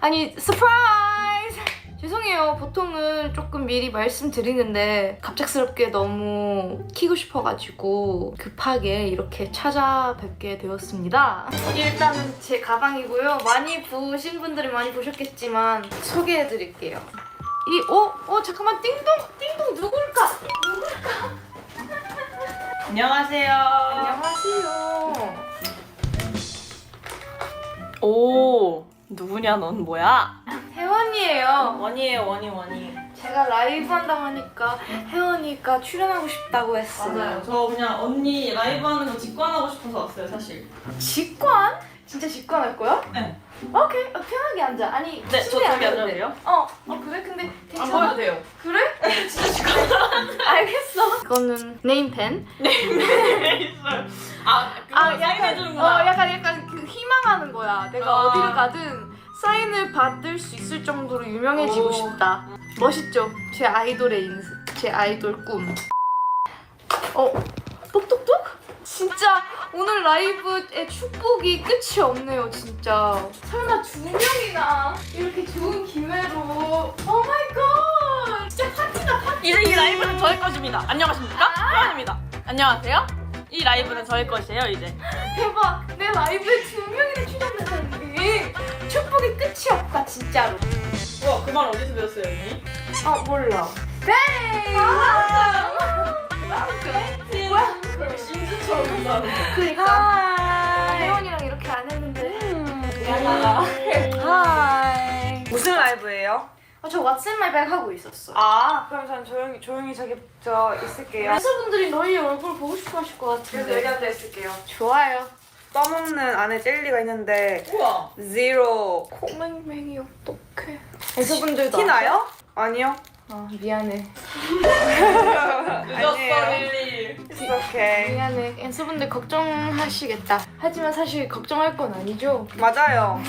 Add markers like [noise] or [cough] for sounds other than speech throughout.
아니 서프라이즈! 죄송해요. 보통은 조금 미리 말씀드리는데 갑작스럽게 너무 키고 싶어가지고 급하게 이렇게 찾아뵙게 되었습니다. 일단은 제 가방이고요. 많이 보신 분들이 많이 보셨겠지만 소개해드릴게요. 이 어? 어 잠깐만 띵동 띵동 누굴까? 누굴까? 안녕하세요. 안녕하세요. 오 누구냐 넌 뭐야? 혜원이에요. 원이에요 원이 원이. 제가 라이브 한다고 하니까 혜원이가 출연하고 싶다고 했어요. 저 그냥 언니 라이브 하는 거 직관하고 싶어서 왔어요 사실. 직관? 진짜 직관할 거야? 네. 오케이 어, 편하게 앉아. 아니 네, 저 저기 앉아도 앉아도 돼. 돼요? 어, 어 그래? 근데 안 괜찮아? 보여도 돼요. 그래? [laughs] 진짜 직관. [laughs] 알겠어. 이거는 네임펜. 아, 아 그거 약간 사인해 주는구나. 어 약간 약간 그 희망하는 거야. 내가 아. 어디를 가든 사인을 받을 수 있을 정도로 유명해지고 오. 싶다. 멋있죠? 제 아이돌의 인스, 제 아이돌 꿈. 어, 오늘 라이브의 축복이 끝이 없네요, 진짜. 설마 두 명이나 이렇게 좋은 기회로. 오 마이 갓! 진짜 파티다, 파티! 이제 이 라이브는 저의 것입니다. 안녕하십니까? 혜원입니다. 안녕하세요. 이 라이브는 저의 것이에요 이제. 대박! 내 라이브에 두 명이나 출연했다니. 축복이 끝이 없다, 진짜로. 우와 그 말 어디서 배웠어요 언니? 어, 몰라. 네! 뭐 저 왓츠 마이 백 하고 있었어. 아 그럼 전 조용히 조용히 저기 저 있을게요. 회사분들이 너희 얼굴 보고 싶어 하실 것 그래서 같은데. 여기 앉아 있을게요. 좋아요. 떠먹는 안에 젤리가 있는데 우와. 제로 코맹맹이 어떡해. 회사분들도 티 나요? 아니요. 아 미안해. [laughs] 늦었어 아니에요. 릴리. Okay. 미안해. 앤서분들 걱정하시겠다. 하지만 사실 걱정할 건 아니죠. 맞아요.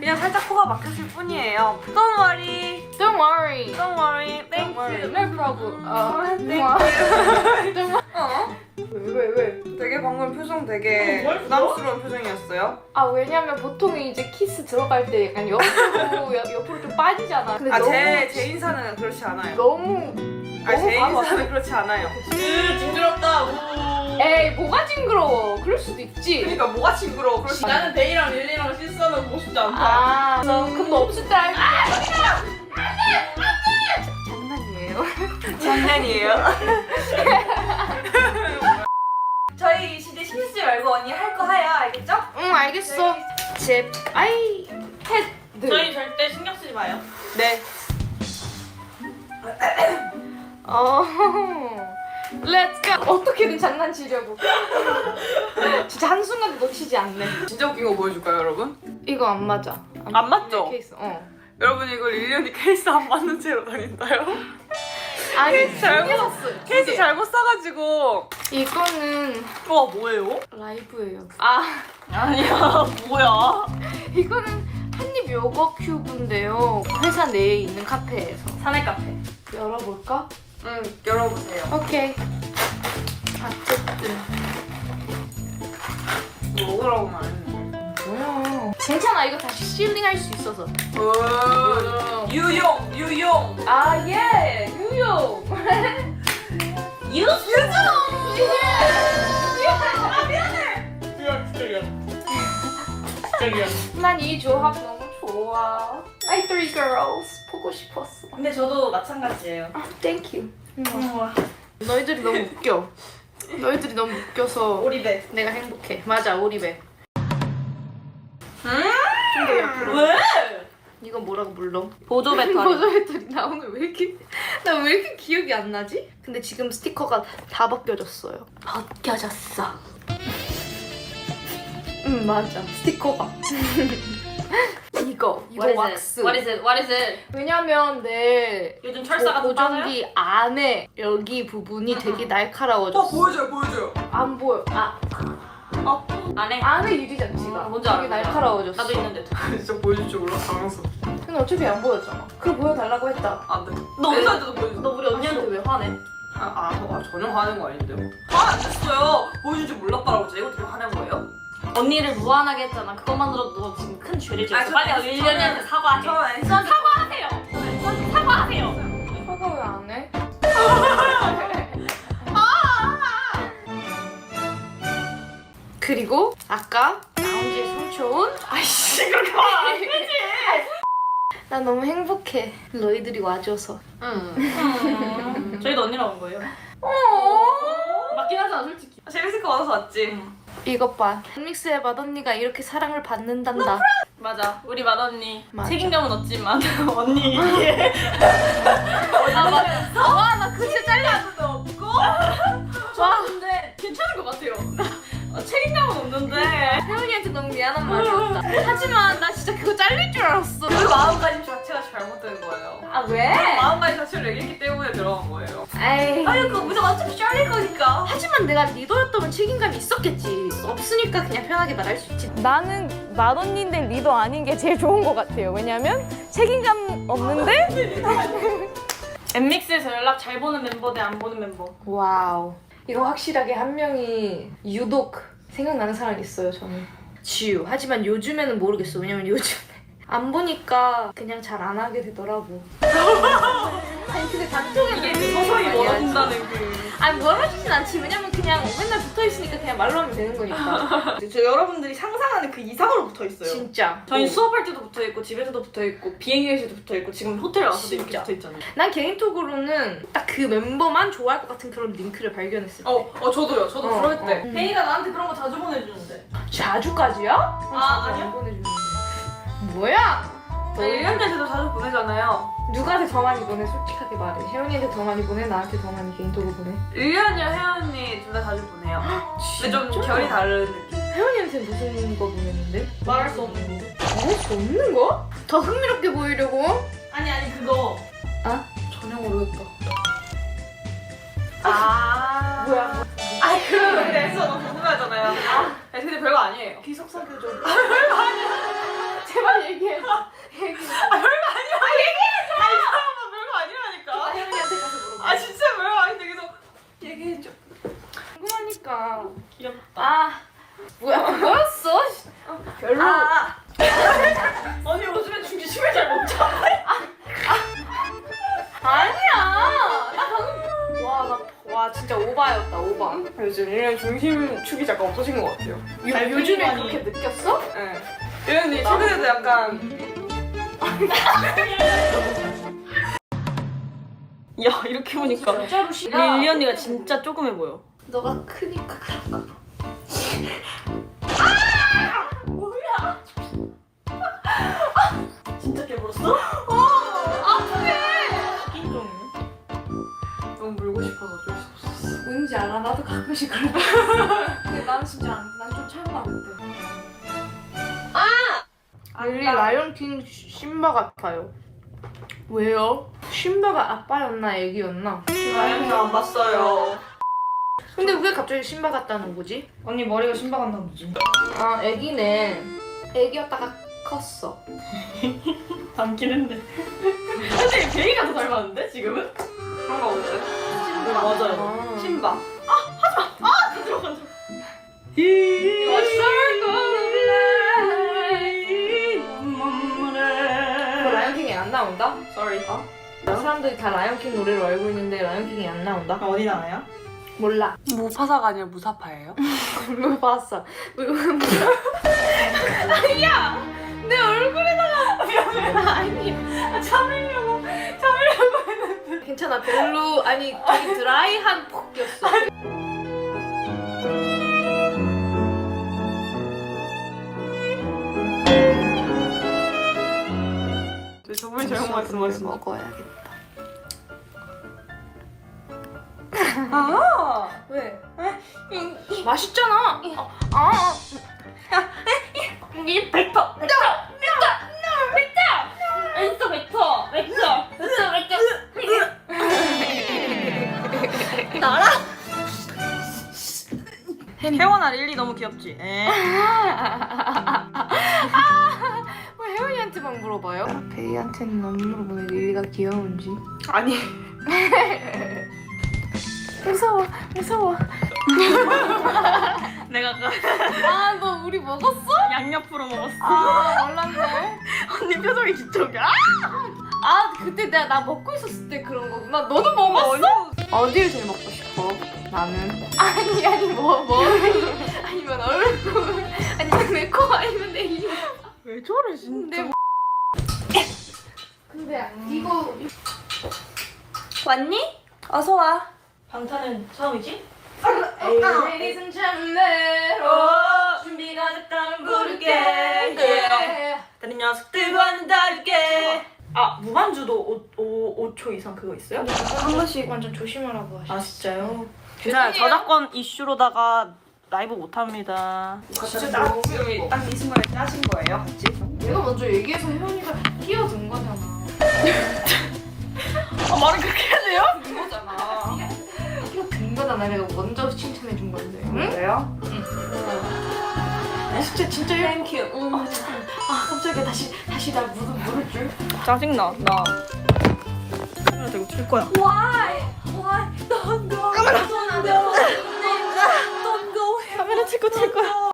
그냥 살짝 코가 막혔을 뿐이에요. Don't worry. Don't worry. Don't worry. Thank you. No problem. 어, thank Don't worry. 어? 왜, [laughs] 왜, 왜? 되게 방금 표정 되게 어, 뭘 부담스러운 표정이었어요. 아 왜냐면 보통 이제 키스 들어갈 때 약간 옆으로 옆, 옆으로 좀 빠지잖아. 근데 아, 너무 제, 제 인사는 그렇지 않아요. 너무 아, 제 너무 인사는 그렇지 않아요. 으 징그럽다. 우. 에이 뭐가 징그러워. 그럴 수도 있지. 그러니까 뭐가 징그러워. 그렇지 않아요. 나는 데이랑 릴리랑 실수하는 거 보고 싶지 않다. 아, 그래서 그럼 너 없을 때 알고. 아, 장난이에요. [laughs] 장난이에요. [laughs] 저희 이제 신경 쓰지 말고 언니 할 거 하야 알겠죠? 응 알겠어. 제 아이패드. 저희 절대 신경 쓰지 마요. 네. [laughs] 어. [laughs] Let's go. 어떻게든 장난치려고. [laughs] 진짜 한 순간도 놓치지 않네. 진짜 웃긴 거 보여줄까요, 여러분? 이거 안 맞아. 안 맞죠? 케이스. 어. 여러분 이거 릴리언이 케이스 안 맞는 채로 다닌다요? 아니 케이스 잘못- 샀어요. 케이스 개. 잘못 싸가지고 이거는 와 뭐예요? 라이브예요. 아 아니야 뭐야? 이거는 한입 요거 큐브인데요. 회사 내에 있는 카페에서 사내 카페. 열어볼까? 응, 열어보세요. 오케이. 어쨌든 먹으라고만 했는데. 뭐야? 괜찮아 이거 다시 실링할 수 있어서. 오, 유용, 유용. 아 예, 유용. [laughs] 유 유정. 난이 조합 너무 좋아. I three girls 보고 싶었어. 근데 저도 마찬가지예요. 아, thank you. 너희들이 너무 웃겨. 너희들이 너무 웃겨서 오리배. 내가 행복해. 맞아, 오리배. 왜? 이거 뭐라고 불러? [laughs] 보조 배터리. 보조 배터리 나 오늘 왜 이렇게 나 왜 이렇게 기억이 안 나지? 근데 지금 스티커가 다 벗겨졌어요. 벗겨졌어. 응 맞아 스티커가. [laughs] 이거 이거 왁스. What is it? What is it? 왜냐면 내 요즘 철사가 더 빠져요? 보정기 안에 여기 부분이 되게 날카로워졌어. 어 보여줘요, 보여줘요. 안 보여. 아 어? 안 해? 안에 유리 장치가 아, 뭔지 알아. 되게 날카로워졌어. 나도 있는데. [laughs] 진짜 보여줄 줄 몰라 당황스러워. 근데 어차피 안 보였잖아. 그걸 보여달라고 했다. 안 돼. 너내 우리 사진도 보여줘. 너 우리 언니한테 왜 화내? 아, 아, 아, 전혀 화낸 거 아닌데요? 화안 됐어요. 보여줄 줄 몰랐다라고 제가 어떻게 화낸 거예요? 언니를 무한하게 했잖아. 그것만으로도 너 지금 큰 죄를 지었어. 아, 저는- 빨리 릴리언이한테 사과해. 저는 전 사과하세요. 전 사과하세요. 사과 왜 안 해? 그리고 아까 라운지에 훔쳐온 아이씨 그렇게 말안 되지. 나 너무 행복해 너희들이 와줘서 음. 저희도 언니랑 온 거예요. 맞긴 하잖아 솔직히. 재밌을 거 많아서 왔지. 이것 봐 믹스의 맛언니가 이렇게 사랑을 받는단다 맞아. 우리 맏언니 맞아. 책임감은 없지만 언니. 와나 글씨 잘려 없고. 와 근데 괜찮은 것 같아요. 어, 책임감은 없는데. 혜원이한테 너무 미안한 말이었다 하지만 나 진짜 그거 잘릴 줄 알았어 그 마음가짐 자체가 잘못된 거예요. 아 왜? 마음가짐 자체를 얘기했기 때문에 들어간 거예요. 에이 아니 그거 무조 내가 리더였다면 책임감이 있었겠지. 없으니까 그냥 편하게 말할 수 있지. 나는 맏언니인데 리더 아닌 게 제일 좋은 것 같아요. 왜냐면 책임감 없는데 [laughs] 엠믹스에서 연락 잘 보는 멤버 대 안 보는 멤버. 와우. 이거 확실하게 한 명이 유독 생각나는 사람이 있어요, 저는. 지우. 하지만 요즘에는 모르겠어. 왜냐면 요즘에 안 보니까 그냥 잘 안 하게 되더라고. [laughs] 아니 근데 단톡에 이게 서서히 멀어진다는 그. 아니 멀어지진 않지. 왜냐면 그냥 맨날 붙어 있으니까 그냥 말로 하면 되는 거니까. [laughs] 저 여러분들이 상상하는 그 이상으로 붙어 있어요. 진짜. 저희 어. 수업할 때도 붙어 있고 집에서도 붙어 있고 비행기에서도 붙어 있고 지금 호텔 와서도 이렇게 진짜. 붙어 있잖아요. 난 개인톡으로는 딱 그 멤버만 좋아할 것 같은 그런 링크를 발견했을 때. 어, 어 저도요. 저도 어, 그럴 때. 어. 베이가 나한테 그런 거 자주 보내주는데. 자주까지야? 아, 아니요? 안 보내주는데. 뭐야? 저희 1년째도 자주 보내잖아요. 누구한테 더 많이 보내? 솔직하게 말해. 혜원이한테 더 많이 보내? 나한테 더 많이 개인톡으로 보내? 1년이랑 혜연이 둘 다 자주 보내요. 근데 좀 진짜? 결이 다른 느낌. 혜원이한테 무슨 거 보냈는데? 말할 수 없는 거. 말할 수 없는 거? 더 흥미롭게 보이려고? 아니 아니 그거. 아? 전혀 모르겠다. 아. 뭐야? 아, 그런 데서 너무 궁금하잖아요. 아, 근데 별거 아니에요. 기숙사 교정. 제발 얘기해. 얘기해. [laughs] 아, 별거 아니라니까. 혜원이한테 가서 물어봐. 아, 진짜 별거 아닌데 계속 얘기해줘. 궁금하니까. 귀엽다. 아, 뭐야? 그거였어? 별로. 아, [laughs] 언니 요즘에 중지 심해 잘 먹자. 아니야. 나 방금 와, 나, 와 진짜 오바였다 오바. 요즘 1년 중심 축이 잠깐 없어진 것 같아요. 요, 잘 요즘에. 그렇게 느꼈어? 네. 혜연이 최근에도 약간 [laughs] 야 이렇게 보니까 진짜로 싫어. 릴리 언니가 진짜 조그매 보여. 너가 크니까 그런가 봐. 진짜 깨물었어? 어 아프게. 좀. 너무 물고 싶어서 어쩔 수 없었어. 뭔지 알아? 나도 가끔씩 그래. [laughs] 근데 나는 진짜 난좀 참아 그때. 아! 릴리 라이온킹 신바 같아요. 왜요? 신바가 아빠였나 애기였나? 라이언이 안 봤어요. 근데 왜 갑자기 신바 같다는 거지? 언니 머리가 신박한다 보지. 아 애기네. 애기였다가 컸어. [laughs] 닮긴 했네. 사실 베이가 더 닮았는데 지금은? 그런 거 없어요? 맞아요. 아. 신바. 그 Sorry. 어? 사람들이 다 라이온킹 노래로 알고 있는데 라이온킹이 안 나온다? 어디 나와요? 몰라. 무파사가 아니라 무사파예요? [laughs] 물 봤어. 물 아니야. 내 얼굴에다가 아니야. 참으려고 참으려고 했는데. 괜찮아. 별로 아니 되게 드라이한 폭이었어. 저번에 잘못 말씀하신 거. 먹어야겠다. 아! 왜? 맛있잖아. 어, 아. 이. 벡터. 혜원아 릴리 너무 귀엽지? 에. [laughs] 베이한테는 안 물어보네. 릴리가 귀여운지. 아니. [laughs] 무서워, 무서워. [laughs] 내가 그아너 우리 먹었어? 양옆으로 먹었어. 아 몰랐네. [laughs] 언니 표정이 기적이야. 아 그때 내가 나 먹고 있었을 때 그런 거구나. 너도 먹었어? 어디를 제일 먹고 싶어? 나는 아니 아니 뭐 머리 아니면 얼굴 아니면 내 코 아니면 내 입. 왜 저래 진짜? 뭐- 근데 이거 왔니? 어서 와. 방탄은 처음이지? Ladies and gentlemen 어, 준비가 됐다면 부를게 다른 녀석들과는 다르게. 아 무반주도 5, 5초 이상 그거 있어요? 한 번씩 완전 조심하라고 하셨어 아 진짜요? 괜찮아요. 저작권 이슈로다가 라이브 못합니다. 진짜 딱, 딱이 순간에 짜신 거예요 같이? 내가 먼저 얘기해서 혜원이가 끼어든 거잖아 아 말을 그렇게 해야 돼요? 거잖아 끼어든 거잖아 내가 먼저 칭찬해 준 건데 응? 그래요? 진짜 진짜 땡큐. 아, 잠깐. 아 깜짝이야 다시 다시 나 물을 물을 줄 짜증나. 나 카메라 대고 칠 거야. Why? Why? Don't go. Don't go. Don't go. 카메라 찍고 칠 거야.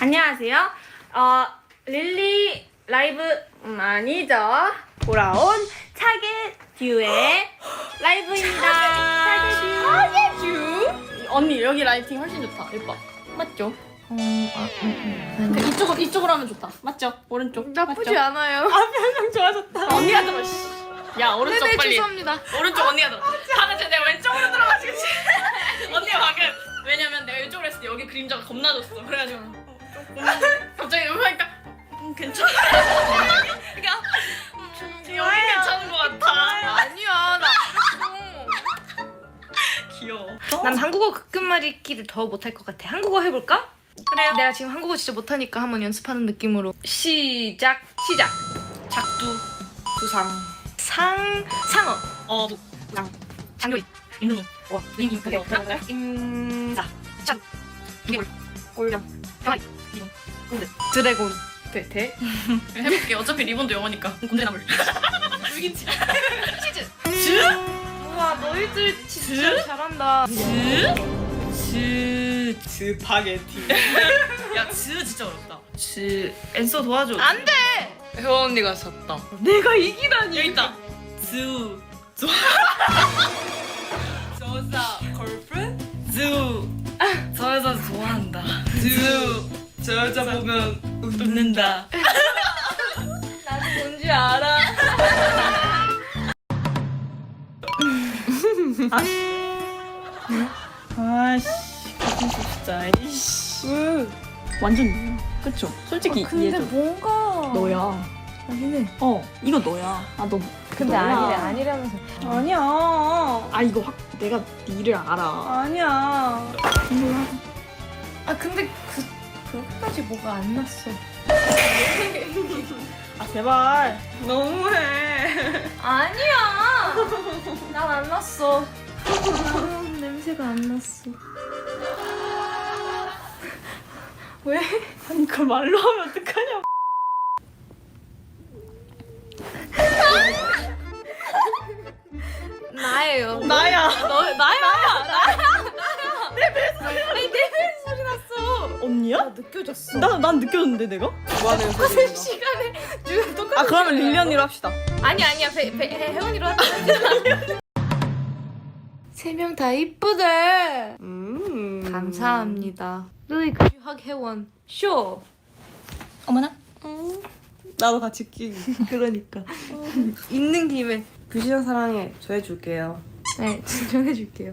안녕하세요. 어, 릴리 라이브 음, 아니죠. 돌아온 차게 듀의 라이브입니다. 차게 듀. 언니 여기 라이팅 훨씬 좋다. 예뻐. 맞죠? 근데 이쪽으로 이쪽으로 하면 좋다. 맞죠? 오른쪽. 나쁘지 맞죠? 않아요 아 표정 좋아졌다. 언니가 들어. 씨. 야 오른쪽 네네 빨리. 죄송합니다 오른쪽 언니가 들어. 방금 전에 내가 왼쪽으로 들어가지고 언니가 방금 왜냐면 내가 이쪽으로 했을 때 여기 그림자가 겁나 졌어. 그래가지고 조금 갑자기 하니까 음, 괜찮아. 그러니까 음, 여기 괜찮은 것 같아. 아니야 나 귀여워. 난 한국어 끝말잇기를 더 못할 것 같아 한국어 해볼까? 그래요. 내가 지금 한국어 진짜 못하니까 한번 연습하는 느낌으로 시작 시작 작두 두상 상 상어 어장 장교리 인눈이 와 어떻게 임자 찬 두개골 골령 병아리 리본 군대 드래곤 대대 [laughs] 해볼게. 어차피 리본도 영어니까 군대 나물. 물김치. [laughs] 치즈 즈? 우와 너희들 진짜 잘한다 즈? 즈 스파게티. [laughs] 야, 즈 진짜 어렵다. 즈 엔서 도와줘. 안 돼 혜원 언니가 졌다. 내가 이기다니. 여기 있다. 즈. 조. 저사 걸프렌드? 즈. 저 여자 좋아한다. 즈. 저 여자 보면 웃는다. 나도 뭔지 알아 아씨, 같은 진짜. 이씨. 완전 그쵸? 솔직히 이해줘. 뭔가 너야. 아니네 어, 이거 너야. 아, 너. 근데 너야. 아니래 아니라면서. 아니야. 아 이거 확 내가 니를 알아. 아니야. 아 근데 그 그렇게까지 뭐가 안 났어 [laughs] 아 제발. 너무해. 아니야 난 안 났어 냄새가 안 났어 [laughs] 왜? 아니 그걸 말로 하면 어떡하냐. 나예요 나야. 너 나야 나야 나야 내배소 언니야? 느껴졌어 나 난 느꼈는데 내가? 좋아하는 똑같은 시간에 지금 똑같은 아 그러면 릴리 언니로 합시다. 아니 아니야 배, 배, 혜- 혜원이로 하자 세 명 다 이쁘대 음. 감사합니다 루이 규학 혜원 쇼 어머나. 나도 같이 끼. 그러니까 있는 김에 부시랑 사랑해. 저 해줄게요. 네 진정해줄게요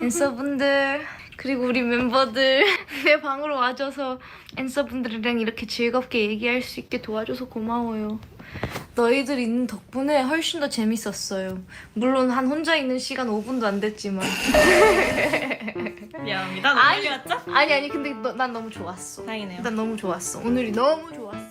앤서분들 그리고 우리 멤버들 [laughs] 내 방으로 와줘서 앤서분들이랑 이렇게 즐겁게 얘기할 수 있게 도와줘서 고마워요 너희들 있는 덕분에 훨씬 더 재밌었어요 물론 한 혼자 있는 시간 5분도 안 됐지만 [laughs] 미안합니다. 너무 아니. 아니 아니 근데 너, 난 너무 좋았어 다행이네요. 난 너무 좋았어 오늘이 너무 좋았어